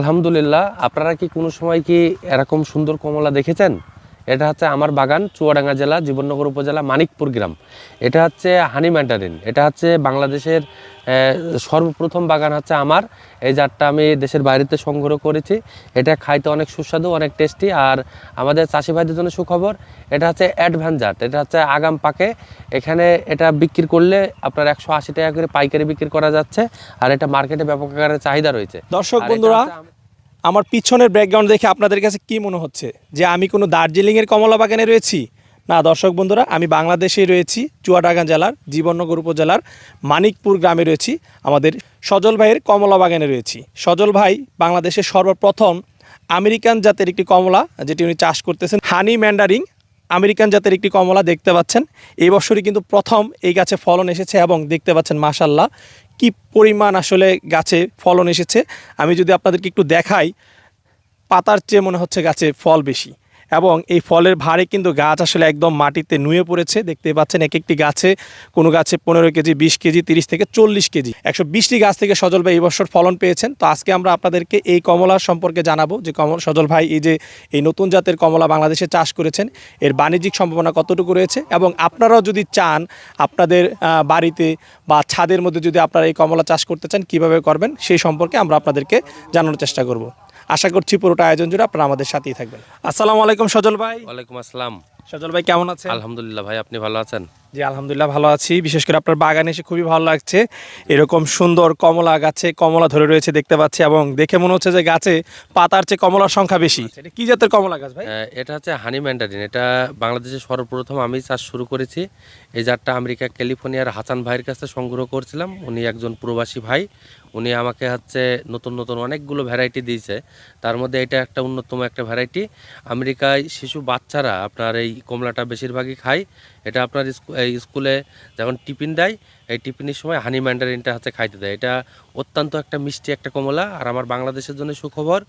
আলহামদুলিল্লাহ আপনারা কি কোনো সময় কি এরকম সুন্দর কমলা দেখেছেন? এটা হচ্ছে আমার বাগান চুয়াডাঙ্গা জেলা জীবননগর উপজেলা মানিকপুর গ্রাম। এটা হচ্ছে হানি ম্যান্ডারিন এটা হচ্ছে বাংলাদেশের সর্বপ্রথম বাগান হচ্ছে আমার। এই জাতটা আমি দেশের বাইরেতে সংগ্রহ করেছি। এটা খাইতে অনেক সুস্বাদু অনেক টেস্টি। আর আমাদের চাষি ভাইদের জন্য সুখবর এটা হচ্ছে অ্যাডভান্স জাত। এটা হচ্ছে আগাম পাকে। এখানে এটা বিক্রি করলে আপনার একশো আশি টাকা করে পাইকারি বিক্রি করা যাচ্ছে। আর এটা মার্কেটে ব্যাপক আকারে চাহিদা রয়েছে। দর্শক বন্ধুরা আমার পিছনের ব্যাকগ্রাউন্ড দেখে আপনাদের কাছে কি মনে হচ্ছে? যে আমি কোনো দার্জিলিংয়ের কমলা বাগানে রয়েছি? না, দর্শক বন্ধুরা, আমি বাংলাদেশেই রয়েছি, চুয়াডাঙ্গা জেলার, জীবননগর উপজেলার, মানিকপুর গ্রামে রয়েছি, আমাদের সজল ভাইয়ের কমলা বাগানে রয়েছি। সজল ভাই বাংলাদেশের সর্বপ্রথম আমেরিকান জাতের একটি কমলা, যেটি উনি চাষ করতেছেন, হানি ম্যান্ডারিং, আমেরিকান জাতের একটি কমলা দেখতে পাচ্ছেন। এই বছরই কিন্তু প্রথম এই গাছে ফলন এসেছে এবং দেখতে পাচ্ছেন মাশাল্লাহ কি পরিমাণ আসলে গাছে ফলন এসেছে? আমি যদি আপনাদেরকে একটু দেখাই, পাতার চেয়ে মনে হচ্ছে গাছে ফল বেশি। এবং এই ফলের ভারে কিন্তু গাছ আসলে একদম মাটিতে নুয়ে পড়েছে। দেখতে পাচ্ছেন এক একটি গাছে, কোনো গাছে পনেরো কেজি, বিশ কেজি, তিরিশ থেকে চল্লিশ কেজি। একশো বিশটি গাছ থেকে সজল ভাই এই ফলন পেয়েছেন। তো আজকে আমরা আপনাদেরকে এই কমলা সম্পর্কে জানাব যে কমল, সজল ভাই এই যে এই নতুন জাতের কমলা বাংলাদেশে চাষ করেছেন, এর বাণিজ্যিক সম্ভাবনা কতটুকু রয়েছে এবং আপনারাও যদি চান আপনাদের বাড়িতে বা ছাদের মধ্যে যদি আপনারা এই কমলা চাষ করতে চান, কীভাবে করবেন সেই সম্পর্কে আমরা আপনাদেরকে জানানোর চেষ্টা করব। আশা করছি পুরোটা আয়োজন জুড়ে আপনারা আমাদের সাথেই থাকবেন। আসসালামু আলাইকুম সজল ভাই। ওয়ালাইকুম আসসালাম। সজল ভাই কেমন আছেন? আলহামদুলিল্লাহ ভাই আপনি ভালো আছেন? জি আলহামদুলিল্লাহ ভালো আছি। বিশেষ করে আপনার বাগানে এসে খুবই ভালো লাগছে। এরকম সুন্দর কমলা গাছে কমলা ধরে রয়েছে দেখতে পাচ্ছি এবং দেখে মনে হচ্ছে যে গাছে পাতার চেয়ে কমলার সংখ্যা বেশি। এটা কি জাতের কমলা গাছ ভাই? এটা হচ্ছে হানি ম্যান্ডারিন। এটা বাংলাদেশে সর্বপ্রথম আমি চাষ শুরু করেছি। এই জাতটা আমেরিকা ক্যালিফোর্নিয়ার হাসান ভাইয়ের কাছে সংগ্রহ করছিলাম। উনি একজন প্রবাসী ভাই। উনি আমাকে হচ্ছে নতুন নতুন অনেকগুলো ভ্যারাইটি দিয়েছে। তার মধ্যে এটা একটা অন্যতম একটা ভ্যারাইটি আমেরিকায় শিশু বাচ্চারা আপনার এই কমলাটা বেশিরভাগই খায়। এটা আপনার স্কুলে যখন টিফিন দেয় এই টিফিনের সময় হানি ম্যান্ডারিনটা হচ্ছে খাইতে দেয়। এটা অত্যন্ত একটা মিষ্টি একটা কমলা। আর আমার বাংলাদেশের জন্য সুখবর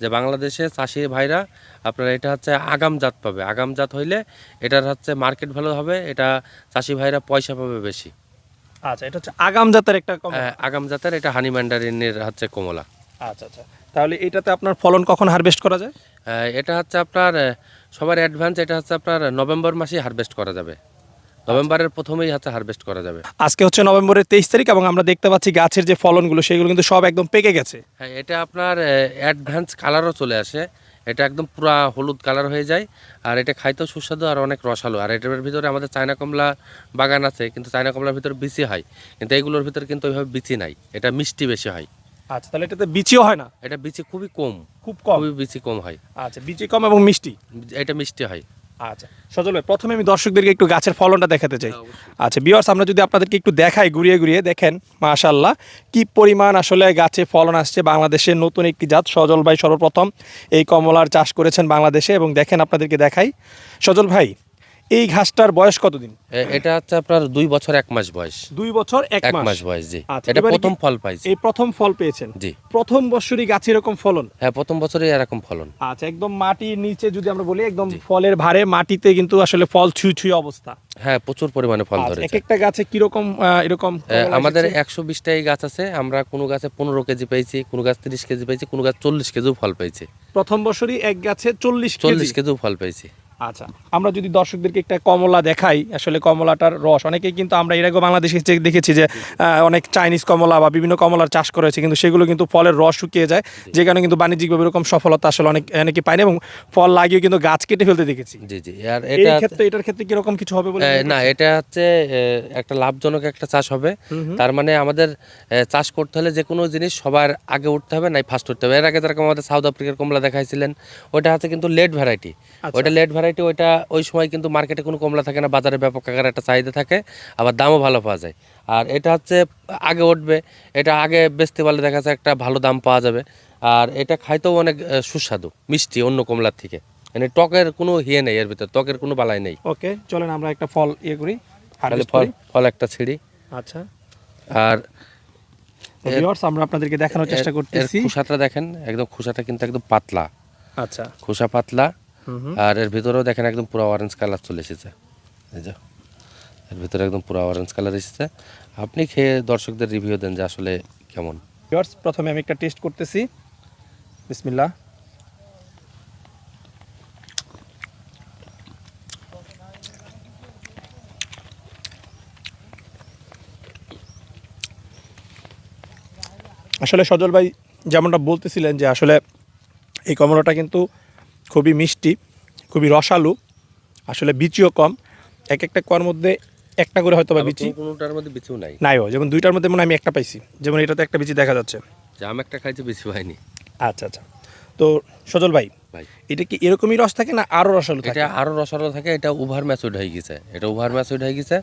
যে বাংলাদেশে চাষি ভাইরা আপনার এটা হচ্ছে আগাম জাত পাবে। আগাম জাত হইলে এটার হচ্ছে মার্কেট ভালো হবে এটা চাষি ভাইরা পয়সা পাবে বেশি। আচ্ছা এটা হচ্ছে আগাম জাতের একটা আহ, আগাম জাতের এটা হানি ম্যান্ডারিনের হচ্ছে কমলা। আচ্ছা আচ্ছা। তাহলে এটাতে আপনার ফলন কখন হারভেস্ট করা যায়? এটা হচ্ছে আপনার সবার অ্যাডভান্স এটা হচ্ছে আপনার নভেম্বর মাসে হারভেস্ট করা যাবে। নভেম্বরের প্রথমেই হচ্ছে হারভেস্ট করা যাবে। আজকে হচ্ছে নভেম্বরের তেইশ তারিখ এবং আমরা দেখতে পাচ্ছি গাছের যে ফলনগুলো সেগুলো কিন্তু সব একদম পেকে গেছে। হ্যাঁ এটা আপনার অ্যাডভান্স কালারও চলে আসে। এটা একদম পুরা হলুদ কালার হয়ে যায়। আর এটা খাইতেও সুস্বাদু আর অনেক রসালো। আর এটার ভিতরে আমাদের চায়না কমলা বাগান আছে কিন্তু চায়না কমলার ভিতরে বিচি হয়। কিন্তু এইগুলোর ভিতরে কিন্তু ওইভাবে বিচি নাই। এটা মিষ্টি বেশি হয়। আচ্ছা তাহলে এটাতে বিচিও হয় না? এটা বিচি খুবই কম। খুব কম? খুবই বিচি কম হয়। আচ্ছা বিচি কম এবং মিষ্টি? এটা মিষ্টি হয়। আচ্ছা সজল ভাই প্রথমে আমি দর্শকদেরকে একটু গাছের ফলনটা দেখাতে চাই। হ্যাঁ, আচ্ছা বিয়ার্স আমরা যদি আপনাদেরকে একটু দেখাই ঘুরিয়ে ঘুরিয়ে দেখেন মাশাল্লাহ কি পরিমাণ আসলে গাছে ফলন আসছে বাংলাদেশের নতুন একটি জাত সজল ভাই সর্বপ্রথম এই কমলার চাষ করেছেন বাংলাদেশে এবং দেখেন আপনাদেরকে দেখাই। সজল ভাই এই ঘাসটার বয়স কতদিন? এটা হচ্ছে আপনার দুই বছর এক মাস বয়স। দুই বছর এক মাস। বয়স জি। আচ্ছা, এটা প্রথম ফল পাইছি। এই প্রথম ফল পেয়েছেন? জি। প্রথম বছরই গাছে এরকম ফলন? হ্যাঁ প্রথম বছরই এরকম ফলন। আচ্ছা একদম মাটির নিচে যদি আমরা বলি একদম ফলের ভারে মাটিতে কিন্তু আসলে ফল ছুঁই ছুঁই অবস্থা। হ্যাঁ প্রচুর পরিমাণে ফল আচ্ছা, এক একটা গাছে কীরকম আহ, এরকম আমাদের? একশো বিশটাই গাছ আছে আমরা কোনো গাছে পনেরো কেজি পেয়েছি কোনো গাছ তিরিশ কেজি পেয়েছি কোনো গাছ চল্লিশ কেজিও ফল পেয়েছি। প্রথম বছরই এক গাছে চল্লিশ চল্লিশ কেজি কেজিও ফল পেয়েছি। আচ্ছা আমরা যদি দর্শকদেরকে একটা কমলা দেখাই আসলে কমলাটার রস অনেকেই কিন্তু আমরা এর আগে বাংলাদেশে দেখেছি যে অনেক চাইনিজ কমলা বা বিভিন্ন কমলার চাষ করা হয়েছে কিন্তু সেগুলো কিন্তু ফলের রস শুকিয়ে যায় যে কারণে কিন্তু বাণিজ্যিকভাবে এরকম সফলতা আসলে অনেক অনেকে পায়নি এবং ফল লাগিয়ে কিন্তু গাছ কেটে ফেলতে দেখেছি। জি জি আর এটা ক্ষেত্রে এটার ক্ষেত্রে কীরকম কিছু হবে বলে না এটা হচ্ছে একটা লাভজনক একটা চাষ হবে। তার মানে আমাদের চাষ করতে হলে যে কোনো জিনিস সবার আগে উঠতে হবে নাই ফার্স্ট উঠতে হবে। এর আগে যেরকম আমাদের সাউথ আফ্রিকার কমলা দেখাইছিলেন ওটা হচ্ছে কিন্তু লেট ভ্যারাইটি ওটা লেট ভ্যারাইটি ওইটা ওই সময় কিন্তু মার্কেটে কোনো কমলা থাকে না বাজারে ব্যাপক আকারে একটা চাহিদা থাকে আবার দামও ভালো পাওয়া যায়। আর এটা হচ্ছে আগে উঠবে এটা আগে বেচতে পারলে দেখা যাচ্ছে একটা ভালো দাম পাওয়া যাবে। আর এটা খাইতেও অনেক সুস্বাদু মিষ্টি অন্য কমলার থেকে। মানে টকের কোনো ইয়ে নেই এর ভিতরে টকের কোনো বালাই নেই। ওকে চলেন আমরা একটা ফল ইয়ে করি ফল ফল একটা ছিঁড়ি। আচ্ছা। আর আমরা আপনাদেরকে দেখানোর চেষ্টা করতেছি। খোসাটা দেখেন একদম খোসাটা কিন্তু একদম পাতলা। আচ্ছা। খোসা পাতলা। আর এর ভিতরেও দেখেন একদম পুরো অরেঞ্জ কালার চলে এসেছে। এই যে এর ভিতরে একদম পুরো অরেঞ্জ কালার এসেছে। আপনি খেয়ে দর্শকদের রিভিউ দেন যে আসলে কেমন। ভিউয়ার্স প্রথমে আমি একটা টেস্ট করতেছি। বিসমিল্লাহ। আসলে সজল ভাই যেমনটা বলতেছিলেন যে আসলে এই কমলাটা কিন্তু খুবই মিষ্টি খুবই রসালো আসলে বিচিও কম। এক একটা কোয়ার মধ্যে একটা করে হয়তো বা বিচি। কোনোটার মধ্যে বিচিও নাই? নাইও যেমন দুইটার মধ্যে মনে আমি একটা পাইছি। যেমন এটাতে একটা বিচি দেখা যাচ্ছে। যে জাম একটা খাইছে বিচি হয়নি। আচ্ছা আচ্ছা। তো সজল ভাই এটা কি এরকমই রস থাকে না আরও রসালো থাকে? এটা আরও রসালো থাকে এটা ওভার ম্যাচুড হয়ে গেছে। এটা ওভার ম্যাচুড হয়ে গেছে।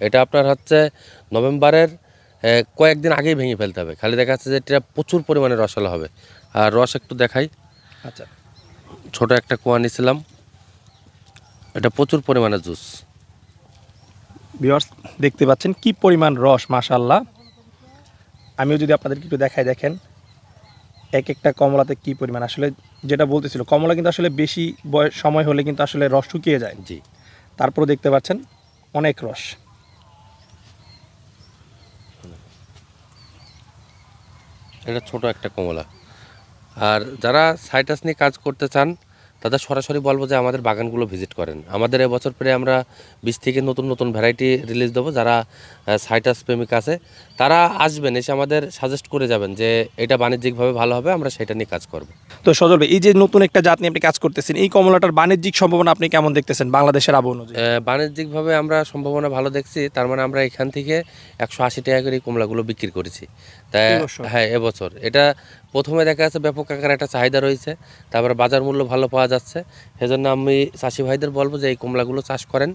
এটা আপনার হচ্ছে নভেম্বরের কয়েকদিন আগেই ভেঙে ফেলতে হবে। খালি দেখা যাচ্ছে যে এটা প্রচুর পরিমাণে রসালো হবে। আর রস একটু দেখাই। আচ্ছা। ছোট একটা কুয়া নিয়েছিলাম এটা প্রচুর পরিমাণে জুস। ভিউয়ার্স দেখতে পাচ্ছেন কি পরিমাণ রস মাশাল্লাহ আমিও যদি আপনাদেরকে একটু দেখাই দেখেন। এক একটা কমলাতে কি পরিমাণ আসলে যেটা বলতেছিল কমলা কিন্তু আসলে বেশি বয়স সময় হলে কিন্তু আসলে রস শুকিয়ে যায়। জি। তারপরে দেখতে পাচ্ছেন অনেক রস। এটা ছোট একটা কমলা। আর যারা সাইটাস নিয়ে কাজ করতে চান তাদের সরাসরি বলব যে আমাদের বাগানগুলো ভিজিট করেন। আমাদের এবছর পরে আমরা বিশ থেকে নতুন নতুন ভ্যারাইটি রিলিজ দেবো যারা সাইটাস প্রেমিক আছে। তারা আসবেন এসে আমাদের সাজেস্ট করে যাবেন যে এটা বাণিজ্যিকভাবে ভালো হবে আমরা সেটা নিয়ে কাজ করব। তো সজল এই যে নতুন একটা জাত নিয়ে আপনি কাজ করতেছেন এই কমলাটার বাণিজ্যিক সম্ভাবনা আপনি কেমন দেখতেছেন বাংলাদেশের আবহ অনুযায়ী? বাণিজ্যিকভাবে আমরা সম্ভাবনা ভালো দেখছি তার মানে আমরা এখান থেকে একশো আশি টাকা করে এই কমলাগুলো বিক্রি করেছি। তাই হ্যাঁ এবছর এটা প্রথমে দেখা যাচ্ছে ব্যাপক আকারে একটা চাহিদা রয়েছে। তারপরে বাজার মূল্য ভালো পাওয়া যাচ্ছে। সেজন্য আমি চাষি ভাইদের বলব যে এই কমলাগুলো চাষ করেন।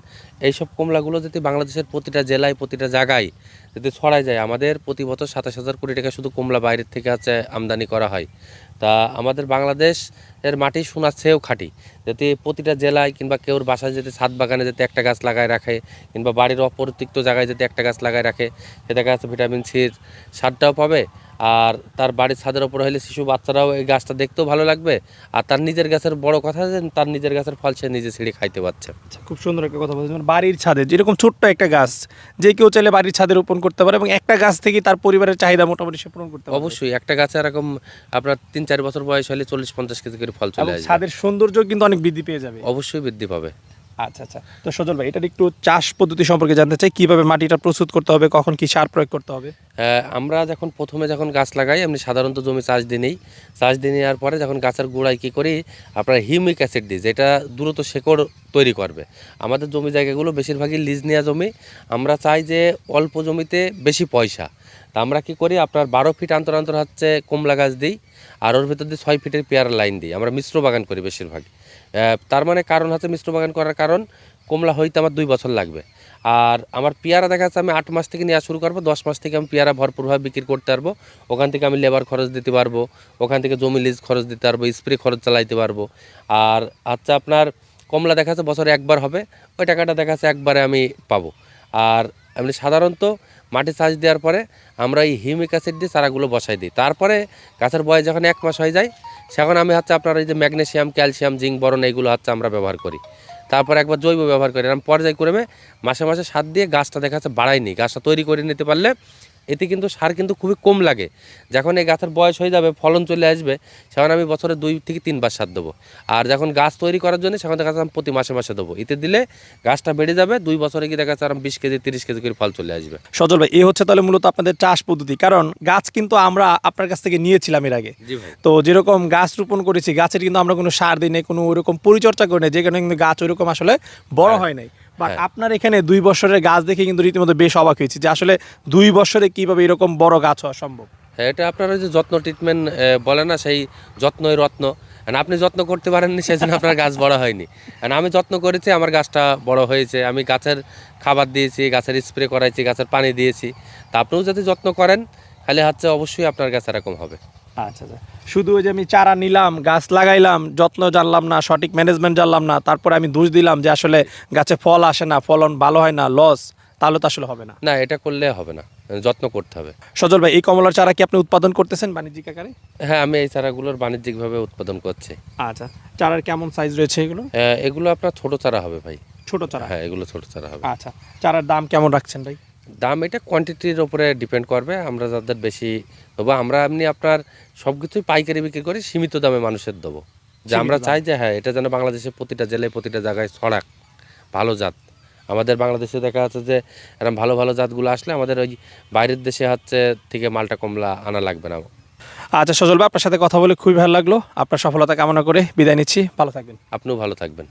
এইসব কমলাগুলো যদি বাংলাদেশের প্রতিটা জেলায় প্রতিটা জায়গায় যদি ছড়ায় যায়। আমাদের প্রতি বছর সাতাশ হাজার কোটি টাকা শুধু কমলা বাইরের থেকে আছে আমদানি করা হয়। তা আমাদের বাংলাদেশ এর মাটি সোনার চেয়েও খাঁটি। যাতে প্রতিটা জেলায় কিংবা কেউর বাসায় যেতে ছাদ বাগানে যেতে একটা গাছ লাগায় রাখে কিংবা বাড়ির অপরিত্যক্ত জায়গায় যেতে একটা গাছ লাগায় রাখে, সে দেখা যাচ্ছে ভিটামিন সির সারটাও পাবে। আর তার বাড়ির ছাদের ওপর হলে শিশু বাচ্চারাও এই গাছটা দেখতেও ভালো লাগবে। আর তার নিজের গাছের বড় কথা যে তার নিজের গাছের ফল সে নিজে ছিঁড়ে খাইতে পারছে। আচ্ছা, খুব সুন্দর একটা কথা বলছেন। মানে বাড়ির ছাদে যেরকম ছোট্ট একটা গাছ যে কেউ চাইলে বাড়ির ছাদে রোপণ করতে পারে এবং একটা গাছ থেকে তার পরিবারের চাহিদা মোটামুটি সে পূরণ করতে পারে অবশ্যই একটা গাছে এরকম আপনার তিন চার বছর বয়স হলে চল্লিশ পঞ্চাশ কেজি করে ফল চলে আসবে। ছাদের সৌন্দর্য কিন্তু অনেক বৃদ্ধি পেয়ে যাবে। অবশ্যই বৃদ্ধি পাবে। আচ্ছা আচ্ছা। তো সজল ভাই এটার একটু চাষ পদ্ধতি সম্পর্কে জানতে চাই কীভাবে মাটিটা প্রস্তুত করতে হবে কখন কি সার প্রয়োগ করতে হবে? আমরা যখন প্রথমে যখন গাছ লাগাই এমনি সাধারণত জমি চাষ দিয়ে নেই। চাষ দিয়ে নেওয়ার পরে যখন গাছের গোড়ায় কী করি আপনার হিউমিক অ্যাসিড দিই যেটা দ্রুত শেকড় তৈরি করবে। আমাদের জমি জায়গাগুলো বেশিরভাগই লিজ নেওয়া জমি। আমরা চাই যে অল্প জমিতে বেশি পয়সা। তা আমরা কি করি আপনার বারো ফিট অন্তর অন্তর হচ্ছে কমলা গাছ দিই আর ওর ভিতর দিয়ে ছয় ফিটের পেয়ারা লাইন দিই। আমরা মিশ্র বাগান করি বেশিরভাগ আহ, তার মানে কারণ হচ্ছে মিশ্র বাগান করার কারণ, কমলা হইতে আমার দুই বছর লাগবে। আর আমার পেয়ারা দেখা যাচ্ছে আমি আট মাস থেকে নেওয়া শুরু করব, দশ মাস থেকে আমি পেয়ারা ভরপুরভাবে বিক্রি করতে পারব। ওখান থেকে আমি লেবার খরচ দিতে পারব, ওখান থেকে জমি লিজ খরচ দিতে পারব স্প্রে খরচ চালাইতে পারব। আর হচ্ছে আপনার কমলা দেখা যাচ্ছে বছরে একবার হবে, ওই টাকাটা দেখা যাচ্ছে একবারে আমি পাবো। আর এমনি সাধারণত মাটি চাষ দেওয়ার পরে আমরা এই হিউমিক অ্যাসিড দিয়ে চারাগুলো বসাই দিই। তারপরে গাছের বয়স যখন এক মাস হয়ে যায় সেখন আমি হচ্ছে আপনার এই যে ম্যাগনেশিয়াম, ক্যালসিয়াম, জিঙ্ক বরণ এইগুলো হচ্ছে আমরা ব্যবহার করি। তারপর একবার জৈব ব্যবহার করি। এরকম পর্যায়ক্রমে মাসে মাসে সাত দিয়ে গাছটা দেখা যাচ্ছে বাড়াইনি গাছটা তৈরি করে নিতে পারলে এতে কিন্তু সার কিন্তু খুবই কম লাগে। যখন এই গাছের বয়স হয়ে যাবে ফলন চলে আসবে সেখন আমি বছরে দুই থেকে তিনবার সার দেবো। আর যখন গাছ তৈরি করার জন্য সেখান দেখা যাচ্ছে আমি প্রতি মাসে মাসে দেবো। এতে দিলে গাছটা বেড়ে যাবে দুই বছরে গিয়ে দেখা যাচ্ছে বিশ কেজি তিরিশ কেজি করে ফল চলে আসবে। সজল ভাই এই হচ্ছে তাহলে মূলত আপনাদের চাষ পদ্ধতি। কারণ গাছ কিন্তু আমরা আপনার কাছ থেকে নিয়েছিলাম এর আগে। তো যেরকম গাছ রোপণ করেছি গাছের কিন্তু আমরা কোনো সার দিই নাই কোনো ওরকম পরিচর্যা করি নাই যে কারণে কিন্তু গাছ ওইরকম আসলে বড় হয় নাই। বাট হ্যাঁ। আপনার এখানে দুই বছরের গাছ দেখে কিন্তু রীতিমতো বেশ অবাক হয়েছি যে আসলে দুই বছরে কীভাবে এরকম বড় গাছ হওয়া সম্ভব? হ্যাঁ এটা আপনার যে যত্ন ট্রিটমেন্ট বলে না সেই যত্নই রত্ন। আপনি যত্ন করতে পারেননি সেই জন্য আপনার গাছ বড় হয়নি। আমি যত্ন করেছি আমার গাছটা বড় হয়েছে। আমি গাছের খাবার দিয়েছি গাছের স্প্রে করাইছি গাছের পানি দিয়েছি। তা আপনিও যদি যত্ন করেন খালি হচ্ছে অবশ্যই আপনার গাছ এরকম হবে। আচ্ছা আচ্ছা। শুধু ওই যে আমি চারা নিলাম গাছ লাগাইলাম যত্ন জানলাম না সঠিক ম্যানেজমেন্ট জানলাম না তারপরে আমি দোষ দিলাম যে আসলে গাছে ফল আসে না ফলন ভালো হয় না লস তাহলে তো আসলে হবে না। না এটা করলে হবে না। যত্ন করতে হবে। সজল ভাই এই কমলার চারা কি আপনি উৎপাদন করতেছেন বাণিজ্যিক আকারে? হ্যাঁ আমি এই চারাগুলোর বাণিজ্যিকভাবে উৎপাদন করছি। আচ্ছা চারার কেমন সাইজ রয়েছে এগুলো? এগুলো আপনার ছোট চারা হবে ভাই। ছোট চারা? হ্যাঁ এগুলো ছোট চারা হবে। আচ্ছা চারার দাম কেমন রাখছেন ভাই? দাম এটা কোয়ান্টিটির উপরে ডিপেন্ড করবে আমরা যাদের বেশি দেবো আমরা এমনি আপনার সব কিছুই পাইকারি বিক্রি করি সীমিত দামে মানুষের দেবো। যে আমরা চাই যে হ্যাঁ এটা যেন বাংলাদেশের প্রতিটা জেলায় প্রতিটা জায়গায় ছড়াক ভালো জাত। আমাদের বাংলাদেশে দেখা যাচ্ছে যে এরকম ভালো ভালো জাতগুলো আসলে আমাদের ওই বাইরের দেশে হচ্ছে থেকে মালটা কমলা আনা লাগবে না। আচ্ছা সজল ভাই আপনার সাথে কথা বলে খুবই ভালো লাগল। আপনার সফলতা কামনা করে বিদায় নিচ্ছি। ভালো থাকবেন। আপনিও ভালো থাকবেন।